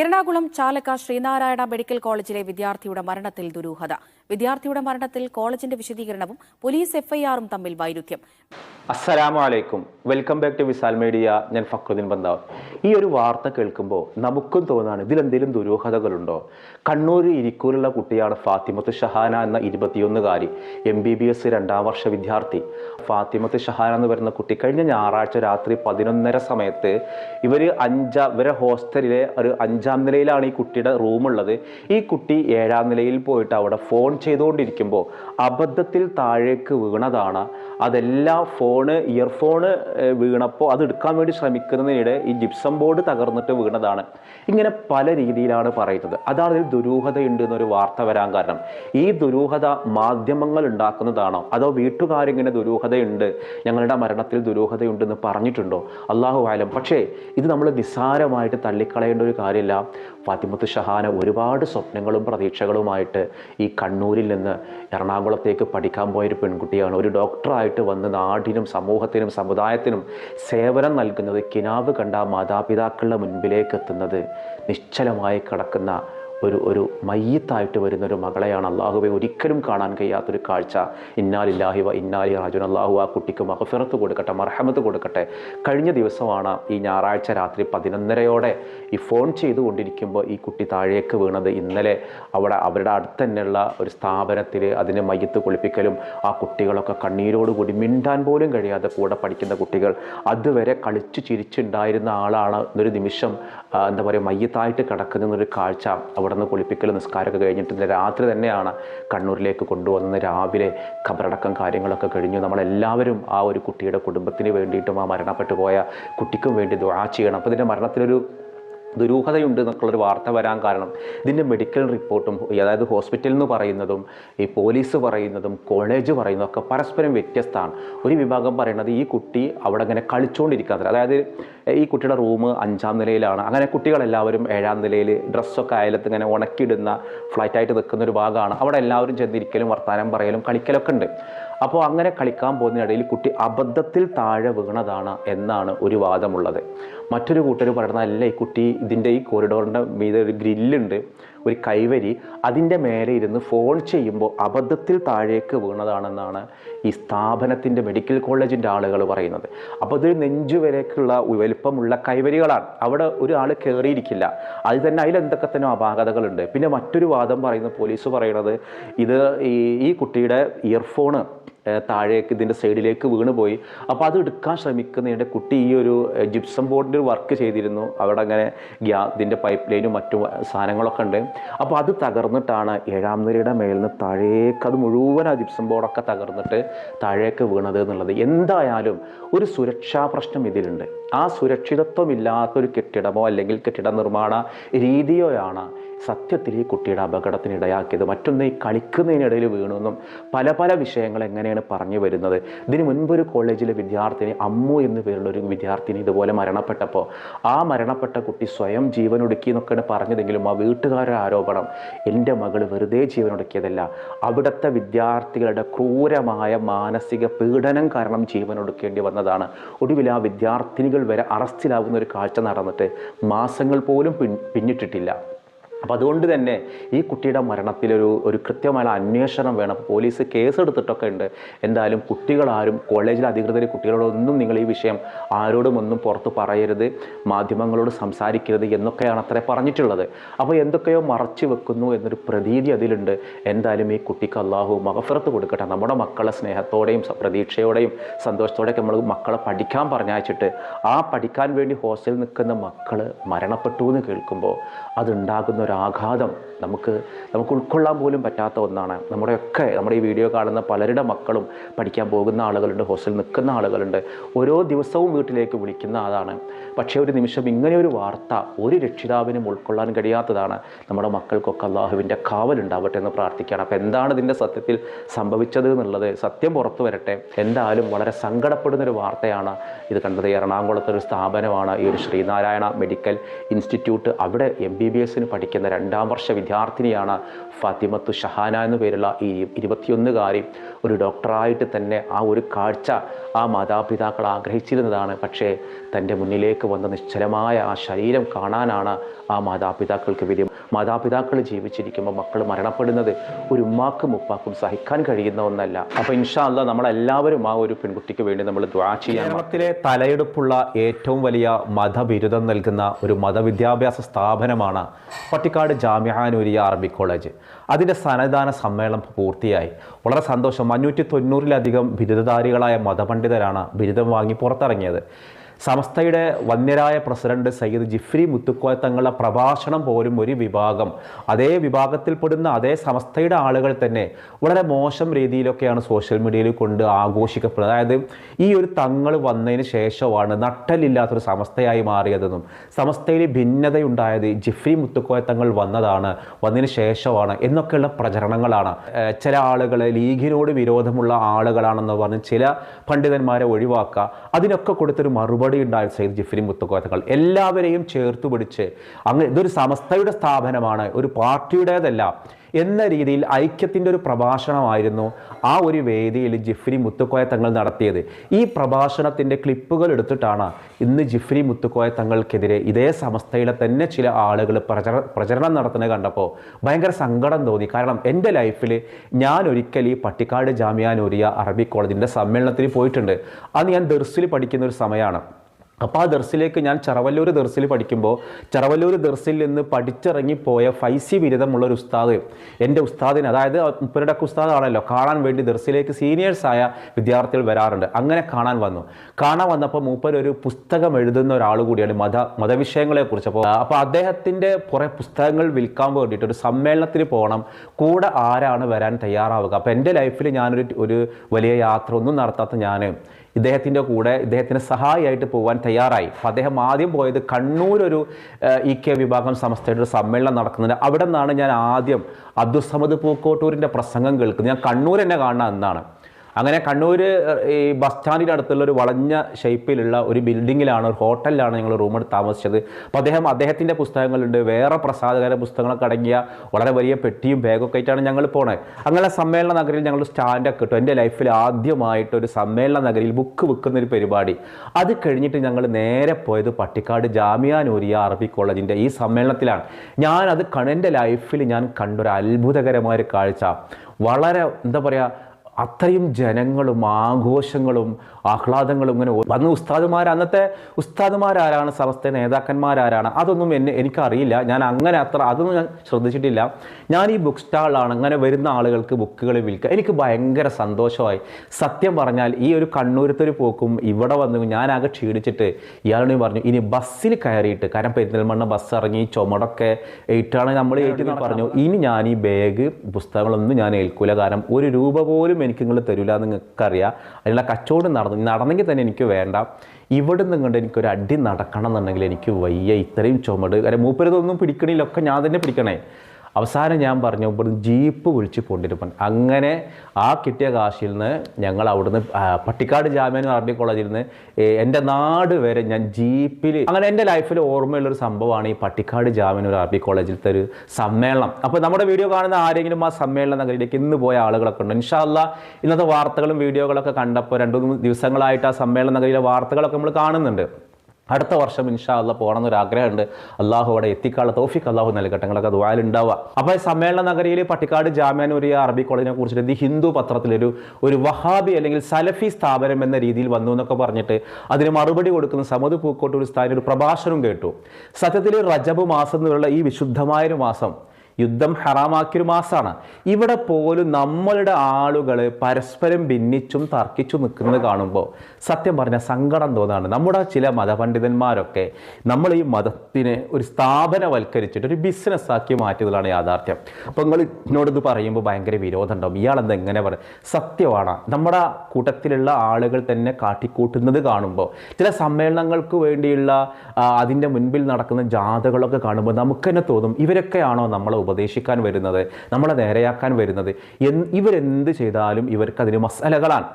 Ernakulam Chalakka Sreenarayana medical കോളേജിലെ വിദ്യാർത്ഥിയുടെ മരണത്തിൽ ദുരൂഹത. വിദ്യാർത്ഥിയുടെ മരണത്തിൽ കോളേജിന്റെ വിശദീകരണവും പോലീസ് എഫ്ഐആറും തമ്മിൽ വൈരുദ്ധ്യം. അസ്സലാമു അലൈക്കും welcome back to Visal media. ഞാൻ ഫക്രുദ്ദീൻ ബന്ദാവ്. ഈ ഒരു വാർത്ത കേൾക്കുമ്പോൾ നമുക്കും തോന്നാണ് ഇതിലെന്തെങ്കിലും ദുരൂഹതകളുണ്ടോ? കണ്ണൂർ ഇരിക്കൂരുള്ള കുട്ടിയാണ് ഫാത്തിമത്ത് ഷഹാന എന്ന ഇരുപത്തിയൊന്നുകാരി എം ബി ബി എസ് രണ്ടാം വർഷ വിദ്യാർത്ഥി. ഫാത്തിമത്ത് ഷഹാന എന്ന് പറയുന്ന കുട്ടി കഴിഞ്ഞ ഞായറാഴ്ച രാത്രി പതിനൊന്നര സമയത്ത് ഇവർ അഞ്ച ഇവരെ ഹോസ്റ്റലിലെ ഒരു അഞ്ചാം നിലയിലാണ് ഈ കുട്ടിയുടെ റൂമുള്ളത് ഈ കുട്ടി ഏഴാം നിലയിൽ പോയിട്ട് അവിടെ ഫോൺ ചെയ്തുകൊണ്ടിരിക്കുമ്പോൾ അബദ്ധത്തിൽ താഴേക്ക് വീണതാണ്. അതെല്ലാം ഫോണ് ഇയർഫോണ് വീണപ്പോൾ അത് എടുക്കാൻ വേണ്ടി ശ്രമിക്കുന്നതിനിടെ ഈ ജിപ്സം ബോർഡ് തകർന്നിട്ട് വീണതാണ്. ഇങ്ങനെ പല രീതിയിലാണ് പറയുന്നത്. അതാണ് ഇതിൽ ദുരൂഹതയുണ്ട് എന്നൊരു വാർത്ത വരാൻ കാരണം. ഈ ദുരൂഹത മാധ്യമങ്ങൾ ഉണ്ടാക്കുന്നതാണോ? അതോ വീട്ടുകാരിങ്ങനെ ദുരൂഹതയുണ്ട്? ഞങ്ങളുടെ മരണത്തിൽ ദുരൂഹതയുണ്ടെന്ന് പറഞ്ഞിട്ടുണ്ടോ? അള്ളാഹു ആലം. പക്ഷേ ഇത് നമ്മൾ നിസ്സാരമായിട്ട് തള്ളിക്കളയേണ്ട ഒരു കാര്യമില്ല. ഫാത്തിമത്ത് ഷഹാന ഒരുപാട് സ്വപ്നങ്ങളും പ്രതീക്ഷകളുമായിട്ട് ഈ കണ്ണൂരിൽ നിന്ന് എറണാകുളത്തേക്ക് പഠിക്കാൻ പോയൊരു പെൺകുട്ടിയാണ്. ഒരു ഡോക്ടറായിട്ട് വന്ന് നാടിനും സമൂഹത്തിനും സമുദായത്തിനും സേവനം നൽകുന്നത് കിനാവ് കണ്ട മാതാപിതാക്കളുടെ മുൻപിലേക്ക് എത്തുന്നത് നിശ്ചലമായി കിടക്കുന്ന ഒരു ഒരു മയ്യത്തായിട്ട് വരുന്ന ഒരു മകളെയാണ് അള്ളാഹുവെ ഒരിക്കലും കാണാൻ കഴിയാത്തൊരു കാഴ്ച. ഇന്നാലില്ലാഹി വ ഇന്നാലി റാജുൻ അള്ളാഹു ആ കുട്ടിക്ക് മഹഫിറത്ത് കൊടുക്കട്ടെ മർഹമത്ത് കൊടുക്കട്ടെ. കഴിഞ്ഞ ദിവസമാണ് ഈ ഞായറാഴ്ച രാത്രി പതിനൊന്നരയോടെ ഈ ഫോൺ ചെയ്തുകൊണ്ടിരിക്കുമ്പോൾ ഈ കുട്ടി താഴേക്ക് വീണത്. ഇന്നലെ അവിടെ അവരുടെ അടുത്ത് തന്നെയുള്ള ഒരു സ്ഥാപനത്തിൽ അതിനെ മയ്യത്ത് കുളിപ്പിക്കലും ആ കുട്ടികളൊക്കെ കണ്ണീരോടുകൂടി മിണ്ടാൻ പോലും കഴിയാതെ കൂടെ പഠിക്കുന്ന കുട്ടികൾ അതുവരെ കളിച്ചു ചിരിച്ചുണ്ടായിരുന്ന ആളാണ് എന്നൊരു നിമിഷം എന്താ പറയുക മയ്യത്തായിട്ട് കിടക്കുന്ന ഒരു കാഴ്ച നിന്ന് കുളിപ്പിക്കൽ നിസ്കാരമൊക്കെ കഴിഞ്ഞിട്ട് രാത്രി തന്നെയാണ് കണ്ണൂരിലേക്ക് കൊണ്ടുവന്ന് രാവിലെ ഖബറടക്കം കാര്യങ്ങളൊക്കെ കഴിഞ്ഞു. നമ്മളെല്ലാവരും ആ ഒരു കുട്ടിയുടെ കുടുംബത്തിന് വേണ്ടിയിട്ടും ആ മരണപ്പെട്ടു പോയ കുട്ടിക്കും വേണ്ടി ദുആ ചെയ്യണം. അപ്പോൾ ഇതിന്റെ മരണത്തിലൊരു ദുരൂഹതയുണ്ട് എന്നൊക്കെയുള്ളൊരു വാർത്ത വരാൻ കാരണം ഇതിന്റെ മെഡിക്കൽ റിപ്പോർട്ടും അതായത് ഹോസ്പിറ്റൽ എന്ന് പറയുന്നതും ഈ പോലീസ് പറയുന്നതും കോളേജ് പറയുന്നതും ഒക്കെ പരസ്പരം വ്യത്യസ്തമാണ്. ഒരു വിഭാഗം പറയുന്നത് ഈ കുട്ടി അവിടെ ഇങ്ങനെ കളിച്ചുകൊണ്ടിരിക്കാത്ത അതായത് ഈ കുട്ടിയുടെ റൂം അഞ്ചാം നിലയിലാണ്. അങ്ങനെ കുട്ടികളെല്ലാവരും ഏഴാം നിലയിൽ ഡ്രസ്സൊക്കെ അയലത്ത് ഇങ്ങനെ ഉണക്കിയിടുന്ന ഫ്ലൈറ്റായിട്ട് നിൽക്കുന്ന ഒരു ഭാഗമാണ്. അവിടെ എല്ലാവരും ചെന്നിരിക്കലും വർത്തമാനം പറയലും കളിക്കലൊക്കെ ഉണ്ട്. അപ്പോൾ അങ്ങനെ കളിക്കാൻ പോകുന്നതിനിടയിൽ കുട്ടി അബദ്ധത്തിൽ താഴെ വീണതാണ് എന്നാണ് ഒരു വാദമുള്ളത്. മറ്റൊരു കൂട്ടർ പറയുന്നത് അല്ല ഈ കുട്ടി ഇതിന്റെ ഈ കോറിഡോറിന്റെ മീതെ ഒരു ഗ്രില്ലുണ്ട്. ഒരു കൈവരി അതിന്റെ മേലെ ഇരുന്ന് ഫോൺ ചെയ്യുമ്പോൾ അബദ്ധത്തിൽ താഴേക്ക് വീണതാണെന്നാണ് ഈ സ്ഥാപനത്തിന്റെ മെഡിക്കൽ കോളേജിന്റെ ആളുകൾ പറയുന്നത്. അപ്പോൾ ഇത് നെഞ്ചുവരേക്കുള്ള വലുപ്പമുള്ള കൈവരികളാണ്. അവിടെ ഒരാൾ കയറിയിരിക്കില്ല. അത് തന്നെ അതിലെന്തൊക്കെ തന്നെ അപാകതകളുണ്ട്. പിന്നെ മറ്റൊരു വാദം പറയുന്ന പോലീസ് പറയുന്നത് ഇത് ഈ കുട്ടിയുടെ ഇയർഫോണ് താഴേക്ക് ഇതിന്റെ സൈഡിലേക്ക് വീണ് പോയി. അപ്പോൾ അത് എടുക്കാൻ ശ്രമിക്കുന്നതിന്റെ കുട്ടി ഈ ഒരു ജിപ്സം ബോർഡിന്റെ വർക്ക് ചെയ്തിരുന്നു. അവിടെ അങ്ങനെ ഗ്യാ ഇതിന്റെ പൈപ്പ് ലൈനും മറ്റു സാധനങ്ങളൊക്കെ ഉണ്ട്. അപ്പോൾ അത് തകർന്നിട്ടാണ് ഏഴാം നിരയുടെ മേലിൽ നിന്ന് താഴേക്ക് അത് മുഴുവൻ ആ ജിപ്സം ബോർഡൊക്കെ തകർന്നിട്ട് താഴേക്ക് വീണത് എന്നുള്ളത്. എന്തായാലും ഒരു സുരക്ഷാ പ്രശ്നം ഇതിലുണ്ട്. ആ സുരക്ഷിതത്വമില്ലാത്തൊരു കെട്ടിടമോ അല്ലെങ്കിൽ കെട്ടിട നിർമ്മാണ രീതിയോ ആണ് സത്യത്തിൽ ഈ കുട്ടിയുടെ അപകടത്തിനിടയാക്കിയത് മറ്റൊന്ന് ഈ കളിക്കുന്നതിനിടയിൽ വീണെന്നും പല പല വിഷയങ്ങൾ എങ്ങനെയാണ് പറഞ്ഞു വരുന്നത്. ഇതിന് മുൻപ് ഒരു കോളേജിലെ വിദ്യാർത്ഥിനി അമ്മു എന്ന് പേരുള്ള ഒരു വിദ്യാർത്ഥിനി ഇതുപോലെ മരണപ്പെട്ടപ്പോൾ ആ മരണപ്പെട്ട കുട്ടി സ്വയം ജീവനൊടുക്കി എന്നൊക്കെയാണ് പറഞ്ഞതെങ്കിലും ആ വീട്ടുകാരുടെ ആരോപണം എന്റെ മകൾ വെറുതെ ജീവനൊടുക്കിയതല്ല. അവിടുത്തെ വിദ്യാർത്ഥികളുടെ ക്രൂരമായ മാനസിക പീഡനം കാരണം ജീവനൊടുക്കേണ്ടി വന്നതാണ്. ഒടുവിൽ ആ വിദ്യാർത്ഥിനികൾ വരെ അറസ്റ്റിലാവുന്ന ഒരു കാഴ്ച നടന്നിട്ട് മാസങ്ങൾ പോലും പിന്നിട്ടിട്ടില്ല. അപ്പോൾ അതുകൊണ്ട് തന്നെ ഈ കുട്ടിയുടെ മരണത്തിലൊരു ഒരു കൃത്യമായ അന്വേഷണം വേണം. പോലീസ് കേസ് എടുത്തിട്ടൊക്കെ ഉണ്ട് എന്തായാലും കുട്ടികളാരും കോളേജിലെ അധികൃതർ കുട്ടികളോടൊന്നും നിങ്ങൾ ഈ വിഷയം ആരോടും ഒന്നും പുറത്ത് പറയരുത് മാധ്യമങ്ങളോട് സംസാരിക്കരുത് എന്നൊക്കെയാണ് അത്ര പറഞ്ഞിട്ടുള്ളത്. അപ്പോൾ എന്തൊക്കെയോ മറച്ചു വെക്കുന്നു എന്നൊരു പ്രതീതി അതിലുണ്ട്. എന്തായാലും ഈ കുട്ടിക്ക് അള്ളാഹു മകഫറത്ത് കൊടുക്കട്ടെ. നമ്മുടെ മക്കളെ സ്നേഹത്തോടെയും പ്രതീക്ഷയോടെയും സന്തോഷത്തോടെയൊക്കെ നമ്മൾ മക്കളെ പഠിക്കാൻ പറഞ്ഞയച്ചിട്ട് ആ പഠിക്കാൻ വേണ്ടി ഹോസ്റ്റലിൽ നിൽക്കുന്ന മക്കൾ മരണപ്പെട്ടു എന്ന് കേൾക്കുമ്പോൾ അതുണ്ടാകുന്ന ഒരു ആഘാതം നമുക്ക് നമുക്ക് ഉൾക്കൊള്ളാൻ പോലും പറ്റാത്ത ഒന്നാണ്. നമ്മുടെയൊക്കെ നമ്മുടെ ഈ വീഡിയോ കാണുന്ന പലരുടെ മക്കളും പഠിക്കാൻ പോകുന്ന ആളുകളുണ്ട് ഹോസ്റ്റലിൽ നിൽക്കുന്ന ആളുകളുണ്ട് ഓരോ ദിവസവും വീട്ടിലേക്ക് വിളിക്കുന്ന ആളാണ്. പക്ഷേ ഒരു നിമിഷം ഇങ്ങനെ ഒരു വാർത്ത ഒരു രക്ഷിതാവിനും ഉൾക്കൊള്ളാൻ കഴിയാത്തതാണ്. നമ്മുടെ മക്കൾക്കൊക്കെ അള്ളാഹുവിന്റെ കാവലുണ്ടാവട്ടെ എന്ന് പ്രാർത്ഥിക്കുകയാണ്. അപ്പോൾ എന്താണ് ഇതിന്റെ സത്യത്തിൽ സംഭവിച്ചത് എന്നുള്ളത്? സത്യം പുറത്തു വരട്ടെ. എന്തായാലും വളരെ സങ്കടപ്പെടുന്ന ഒരു വാർത്തയാണ് ഇത് കണ്ടത്. എറണാകുളത്തെ ഒരു സ്ഥാപനമാണ് ഈ ഒരു ശ്രീനാരായണ മെഡിക്കൽ ഇൻസ്റ്റിറ്റ്യൂട്ട്. അവിടെ എം ബി ബി എസിന് പഠിക്കുന്ന രണ്ടാം വർഷ വിദ്യാർത്ഥിനിയാണ് ഫാത്തിമത്തു ഷഹാന എന്ന പേരുള്ള ഈ ഇരുപത്തിയൊന്നുകാരി. ഒരു ഡോക്ടറായിട്ട് തന്നെ ആ ഒരു കാഴ്ച ആ മാതാപിതാക്കൾ ആഗ്രഹിച്ചിരുന്നതാണ്. പക്ഷേ തന്റെ മുന്നിലേക്ക് വന്ന നിശ്ചലമായ ആ ശരീരം കാണാനാണ് ആ മാതാപിതാക്കൾക്ക് വിധി മാതാപിതാക്കൾ ജീവിച്ചിരിക്കുമ്പോൾ മക്കൾ മരണപ്പെടുന്നത് ഒരു ഉമ്മാക്കും ഉപ്പാക്കും സഹിക്കാൻ കഴിയുന്ന ഒന്നല്ല. അപ്പോൾ ഇൻഷാ അല്ല നമ്മളെല്ലാവരും ആ ഒരു പെൺകുട്ടിക്ക് വേണ്ടി നമ്മൾ ദ്വാ കേരളത്തിലെ തലയെടുപ്പുള്ള ഏറ്റവും വലിയ മതബിരുദം നൽകുന്ന ഒരു മതവിദ്യാഭ്യാസ സ്ഥാപനമാണ് പട്ടിക്കാട് ജാമ്യാനൂരിയ അറബി കോളേജ്. അതിന്റെ സന്നദ്ധാന സമ്മേളനം പൂർത്തിയായി. വളരെ സന്തോഷം. അഞ്ഞൂറ്റി തൊണ്ണൂറിലധികം ബിരുദധാരികളായ മതപണ്ഡിതരാണ് ബിരുദം വാങ്ങി പുറത്തിറങ്ങിയത്. സമസ്തയുടെ വന്യരായ പ്രസിഡന്റ് സയ്യിദ് ജിഫ്രി മുത്തുക്കോയ തങ്ങളുടെ പ്രഭാഷണം പോലും ഒരു വിഭാഗം. അതേ വിഭാഗത്തിൽപ്പെടുന്ന അതേ സമസ്തയുടെ ആളുകൾ തന്നെ വളരെ മോശം രീതിയിലൊക്കെയാണ് സോഷ്യൽ മീഡിയയിൽ കൊണ്ട് ആഘോഷിക്കപ്പെടുന്നത്. അതായത് ഈ ഒരു തങ്ങൾ വന്നതിന് ശേഷമാണ് നട്ടലില്ലാത്തൊരു സമസ്തയായി മാറിയതെന്നും സമസ്തയിൽ ഭിന്നതയുണ്ടായത് ജിഫ്രി മുത്തുക്കോയ തങ്ങൾ വന്നതാണ് വന്നതിന് ശേഷമാണ് എന്നൊക്കെയുള്ള പ്രചരണങ്ങളാണ്. ചില ആളുകൾ ലീഗിനോട് വിരോധമുള്ള ആളുകളാണെന്ന് പറഞ്ഞ് ചില പണ്ഡിതന്മാരെ ഒഴിവാക്കുക അതിനൊക്കെ കൊടുത്തൊരു മറുപടി ഉണ്ടായി സയ്യിദ് ജിഫ്രി മുത്തുക്കോത്തകൾ എല്ലാവരെയും ചേർത്ത് പിടിച്ച് അങ്ങ് ഇതൊരു സമസ്തയുടെ സ്ഥാപനമാണ് ഒരു പാർട്ടിയുടേതല്ല എന്ന രീതിയിൽ ഐക്യത്തിന്റെ ഒരു പ്രഭാഷണമായിരുന്നു ആ ഒരു വേദിയിൽ ജിഫ്രി മുത്തുക്കോയ തങ്ങൾ നടത്തിയത്. ഈ പ്രഭാഷണത്തിന്റെ ക്ലിപ്പുകൾ എടുത്തിട്ടാണ് ഇന്ന് ജിഫ്രി മുത്തുക്കോയ തങ്ങൾക്കെതിരെ ഇതേ സമസ്തയിലെ തന്നെ ചില ആളുകൾ പ്രചര പ്രചരണം നടത്തുന്നത് കണ്ടപ്പോൾ ഭയങ്കര സങ്കടം തോന്നി. കാരണം എന്റെ ലൈഫിൽ ഞാൻ ഒരിക്കൽ ഈ പട്ടിക്കാട് ജാമ്യാനൂരിയ അറബി കോളേജിന്റെ സമ്മേളനത്തിൽ പോയിട്ടുണ്ട്. അത് ഞാൻ ദർസിൽ പഠിക്കുന്ന ഒരു സമയമാണ്. അപ്പോൾ ആ ദർസിലേക്ക് ഞാൻ ചെറവല്ലൂർ ദർസിൽ പഠിക്കുമ്പോൾ ചെറവല്ലൂർ ദർസിൽ നിന്ന് പഠിച്ചിറങ്ങിപ്പോയ ഫൈസി ബിരുദമുള്ള ഒരു ഉസ്താദ് എന്റെ ഉസ്താദിന് അതായത് മുപ്പരടക്ക് ഉസ്താദാണല്ലോ കാണാൻ വേണ്ടി ദർസിലേക്ക് സീനിയേഴ്സായ വിദ്യാർത്ഥികൾ വരാറുണ്ട്. അങ്ങനെ കാണാൻ വന്നു. കാണാൻ വന്നപ്പോൾ മൂപ്പർ ഒരു പുസ്തകം എഴുതുന്ന ഒരാൾ കൂടിയാണ് മത മതവിഷയങ്ങളെക്കുറിച്ച് അപ്പോൾ അപ്പോൾ അദ്ദേഹത്തിന്റെ കുറേ പുസ്തകങ്ങൾ വിൽക്കാൻ വേണ്ടിയിട്ട് ഒരു സമ്മേളനത്തിന് പോകണം കൂടെ ആരാണ് വരാൻ തയ്യാറാവുക? അപ്പോൾ എന്റെ ലൈഫിൽ ഞാനൊരു ഒരു വലിയ യാത്ര ഒന്നും നടത്താത്ത ഞാൻ ഇദ്ദേഹത്തിന്റെ കൂടെ ഇദ്ദേഹത്തിന് സഹായിയായിട്ട് പോകാൻ തയ്യാറായി. അപ്പോൾ അദ്ദേഹം ആദ്യം പോയത് കണ്ണൂർ ഒരു ഇ കെ വിഭാഗം സംസ്ഥയുടെ ഒരു സമ്മേളനം നടക്കുന്നുണ്ട്. അവിടെ നിന്നാണ് ഞാൻ ആദ്യം അബ്ദുസമദ് പൂക്കോട്ടൂരിന്റെ പ്രസംഗം കേൾക്കുന്നത്. ഞാൻ കണ്ണൂർ എന്നെ കാണുന്ന എന്നാണ് അങ്ങനെ കണ്ണൂർ ഈ ബസ് സ്റ്റാൻഡിന്റെ അടുത്തുള്ള ഒരു വളഞ്ഞ ഷേപ്പിലുള്ള ഒരു ബിൽഡിങ്ങിലാണ് ഒരു ഹോട്ടലിലാണ് ഞങ്ങൾ റൂം എടുത്ത് താമസിച്ചത്. അപ്പോൾ അദ്ദേഹം അദ്ദേഹത്തിന്റെ പുസ്തകങ്ങളുണ്ട്. വേറെ പ്രസാദകര പുസ്തകങ്ങളൊക്കെ അടങ്ങിയ വളരെ വലിയ പെട്ടിയും ബാഗൊക്കെ ആയിട്ടാണ് ഞങ്ങൾ പോണത് അങ്ങനെ സമ്മേളന നഗരിയിൽ ഞങ്ങൾ സ്റ്റാൻഡൊക്കെ ഇട്ടു. എന്റെ ലൈഫിൽ ആദ്യമായിട്ട് ഒരു സമ്മേളന നഗരിയിൽ ബുക്ക് വിൽക്കുന്ന ഒരു പരിപാടി. അത് കഴിഞ്ഞിട്ട് ഞങ്ങൾ നേരെ പോയത് പട്ടിക്കാട് ജാമിയ നൂരിയ അറബി കോളേജിന്റെ ഈ സമ്മേളനത്തിലാണ്. ഞാൻ അത് എന്റെ ലൈഫിൽ ഞാൻ കണ്ടൊരു അത്ഭുതകരമായ ഒരു കാഴ്ച. വളരെ എന്താ പറയുക അത്രയും ജനങ്ങളും ആഘോഷങ്ങളും ആഹ്ലാദങ്ങളും ഇങ്ങനെ വന്ന് ഉസ്താദുമാർ അന്നത്തെ ഉസ്താദുമാരാരാണ് സമസ്ത നേതാക്കന്മാരാരാണ്. അതൊന്നും എന്നെ എനിക്കറിയില്ല. ഞാൻ അങ്ങനെ അത്ര അതൊന്നും ഞാൻ ശ്രദ്ധിച്ചിട്ടില്ല. ഞാൻ ഈ ബുക്ക് സ്റ്റാളാണ് അങ്ങനെ വരുന്ന ആളുകൾക്ക് ബുക്കുകൾ വിൽക്കുക എനിക്ക് ഭയങ്കര സന്തോഷമായി. സത്യം പറഞ്ഞാൽ ഈ ഒരു കണ്ണൂരത്തൊരു പോക്കും ഇവിടെ വന്നു ഞാനാകെ ക്ഷീണിച്ചിട്ട് ഇയാളോട് പറഞ്ഞു ഇനി ബസ്സിൽ കയറിയിട്ട് കാരണം പെരിന്തൽമണ്ണ ബസ് ഇറങ്ങി ചുമടൊക്കെ ഏറ്റാണ് നമ്മൾ ഏറ്റെന്ന് പറഞ്ഞു. ഇനി ഞാൻ ഈ ബാഗ് പുസ്തകങ്ങളൊന്നും ഞാൻ ഏൽക്കൂല. കാരണം ഒരു രൂപ പോലും എനിക്ക് നിങ്ങൾ തരില്ല നിങ്ങൾക്കറിയാം. അതിനുള്ള കച്ചവടം നടന്നു. നടന്നെങ്കിൽ തന്നെ എനിക്ക് വേണ്ട. ഇവിടെ നിന്നുകൊണ്ട് എനിക്കൊരു അടി നടക്കണം എന്നുണ്ടെങ്കിൽ എനിക്ക് വയ്യ. ഇത്രയും ചുമട്. കാരണം മൂപ്പരതൊന്നും പിടിക്കണില്ല. ഒക്കെ ഞാൻ തന്നെ പിടിക്കണേ. അവസാനം ഞാൻ പറഞ്ഞു ഇവിടുന്ന് ജീപ്പ് വിളിച്ച് കൊണ്ടിരുപ്പൻ അങ്ങനെ ആ കിട്ടിയ കാശിൽ നിന്ന് ഞങ്ങൾ അവിടുന്ന് പട്ടിക്കാട് ജാമ്യം ആർമി കോളേജിൽ നിന്ന് എന്റെ നാട് വരെ ഞാൻ ജീപ്പിൽ അങ്ങനെ എന്റെ ലൈഫിൽ ഓർമ്മയുള്ളൊരു സംഭവമാണ് ഈ പട്ടിക്കാട് ജാമ്യാനൂർ ആർമി കോളേജിലത്തെ ഒരു സമ്മേളനം. അപ്പോൾ നമ്മുടെ വീഡിയോ കാണുന്ന ആരെങ്കിലും ആ സമ്മേളന നഗരിയിലേക്ക് ഇന്ന് പോയ ആളുകളൊക്കെ ഉണ്ട്. ഇൻഷാല്ല ഇന്നത്തെ വാർത്തകളും വീഡിയോകളൊക്കെ കണ്ടപ്പോൾ രണ്ട് മൂന്ന് ദിവസങ്ങളായിട്ട് ആ സമ്മേളന നഗരിയിലെ വാർത്തകളൊക്കെ നമ്മൾ കാണുന്നുണ്ട്. അടുത്ത വർഷം ഇൻഷാ അല്ല പോകണം എന്നൊരു ആഗ്രഹമുണ്ട്. അള്ളാഹു അവിടെ എത്തിക്കാനുള്ള തോഫിക്ക് അള്ളാഹു നൽകട്ടെ. ഞങ്ങളൊക്കെ ദുബായിലുണ്ടാവുക അപ്പോൾ ഈ സമ്മേളന നഗരിയിൽ പട്ടിക്കാട് ജാമ്യാനൂരിയ അറബി കോളേജിനെ കുറിച്ചിട്ട് ദി ഹിന്ദു പത്രത്തിലൊരു ഒരു വഹാബി അല്ലെങ്കിൽ സലഫി സ്ഥാപനം എന്ന രീതിയിൽ വന്നു എന്നൊക്കെ പറഞ്ഞിട്ട് അതിന് മറുപടി കൊടുക്കുന്ന സമത് പൂക്കോട്ടൂർ സ്ഥാനം ഒരു പ്രഭാഷണം കേട്ടു. സത്യത്തിൽ റജബ് മാസം എന്നുള്ള ഈ വിശുദ്ധമായൊരു മാസം യുദ്ധം ഹറാമാക്കിയൊരു മാസമാണ് ഇവിടെ പോലും നമ്മളുടെ ആളുകൾ പരസ്പരം ഭിന്നിച്ചും തർക്കിച്ചും നിൽക്കുന്നത് കാണുമ്പോൾ സത്യം പറഞ്ഞാൽ സങ്കടം തോന്നാണ് നമ്മുടെ ചില മതപണ്ഡിതന്മാരൊക്കെ നമ്മൾ ഈ മതത്തിനെ ഒരു സ്ഥാപനവൽക്കരിച്ചിട്ട് ഒരു ബിസിനസ്സാക്കി മാറ്റിയതാണ് യാഥാർത്ഥ്യം. അപ്പോൾ നിങ്ങൾ എന്നോട് ഇത് പറയുമ്പോൾ ഭയങ്കര വിരോധം ഉണ്ടാവും ഇയാളെന്ത് എങ്ങനെ പറയും സത്യമാണ്. നമ്മുടെ കൂട്ടത്തിലുള്ള ആളുകൾ തന്നെ കാട്ടിക്കൂട്ടുന്നത് കാണുമ്പോൾ ചില സമ്മേളനങ്ങൾക്ക് വേണ്ടിയുള്ള അതിന്റെ മുൻപിൽ നടക്കുന്ന ജാഥകളൊക്കെ കാണുമ്പോൾ നമുക്ക് തന്നെ തോന്നും ഇവരൊക്കെയാണോ നമ്മളെ ഉപദേശിക്കാൻ വരുന്നത് നമ്മളെ നേരെയാക്കാൻ വരുന്നത്. ഇവരെന്ത് ചെയ്താലും ഇവർക്ക് അതിന് മസാലകളാണ്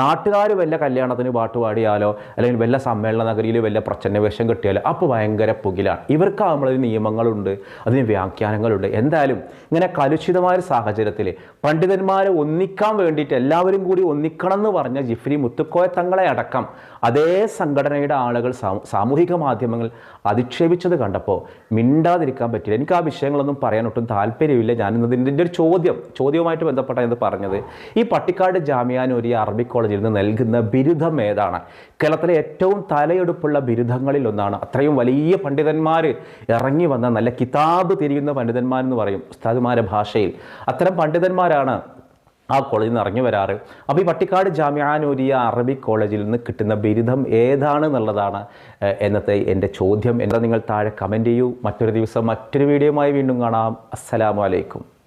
നാട്ടുകാർ വല്ല കല്യാണത്തിന് പാട്ട് പാടിയാലോ അല്ലെങ്കിൽ വല്ല സമ്മേളന നഗരിയിൽ വല്ല പ്രച്ഛന്ന വേഷം കിട്ടിയാലോ അപ്പോൾ ഭയങ്കര പുകിലാണ്. ഇവർക്ക് നമ്മളതിന് നിയമങ്ങളുണ്ട് അതിന് വ്യാഖ്യാനങ്ങളുണ്ട്. എന്തായാലും ഇങ്ങനെ കലുഷിതമായ സാഹചര്യത്തിൽ പണ്ഡിതന്മാരെ ഒന്നിക്കാൻ വേണ്ടിയിട്ട് എല്ലാവരും കൂടി ഒന്നിക്കണം എന്ന് പറഞ്ഞ ജിഫ്രി മുത്തുക്കോയ തങ്ങളെ അടക്കം അതേ സംഘടനയുടെ ആളുകൾ സാമൂഹിക മാധ്യമങ്ങൾ അധിക്ഷേപിച്ചത് കണ്ടപ്പോൾ മിണ്ടാതിരിക്കാൻ പറ്റില്ല. എനിക്ക് ആ വിഷയങ്ങളൊന്നും പറയാൻ ഒട്ടും താല്പര്യമില്ല. ഞാൻ ഇതിന്റെ ഒരു ചോദ്യം ചോദ്യവുമായിട്ട് ബന്ധപ്പെട്ട ഇത് പറഞ്ഞത്. ഈ പട്ടിക്കാട് ജാമ്യാനൂരി അറബി കോളേജിൽ നിന്ന് നൽകുന്ന ബിരുദം ഏതാണ്? കേരളത്തിലെ ഏറ്റവും തലയെടുപ്പുള്ള ബിരുദങ്ങളിൽ ഒന്നാണ്. അത്രയും വലിയ പണ്ഡിതന്മാർ ഇറങ്ങി വന്ന നല്ല കിതാബ് തിരിയുന്ന പണ്ഡിതന്മാരെന്ന് പറയും ഉസ്താദുമാരെ ഭാഷയിൽ. അത്തരം പണ്ഡിതന്മാരാണ് ആ കോളേജിൽ നിന്ന് ഇറങ്ങി വരാറ്. അപ്പോൾ ഈ പട്ടിക്കാട് ജാമ്യാനൂരിയ അറബിക് കോളേജിൽ നിന്ന് കിട്ടുന്ന ബിരുദം ഏതാണ് എന്നുള്ളതാണ് എന്നത്തെ എന്റെ ചോദ്യം. എന്താ നിങ്ങൾ താഴെ കമന്റ് ചെയ്യൂ. മറ്റൊരു ദിവസം മറ്റൊരു വീഡിയോയുമായി വീണ്ടും കാണാം. അസ്സലാമു അലൈക്കും.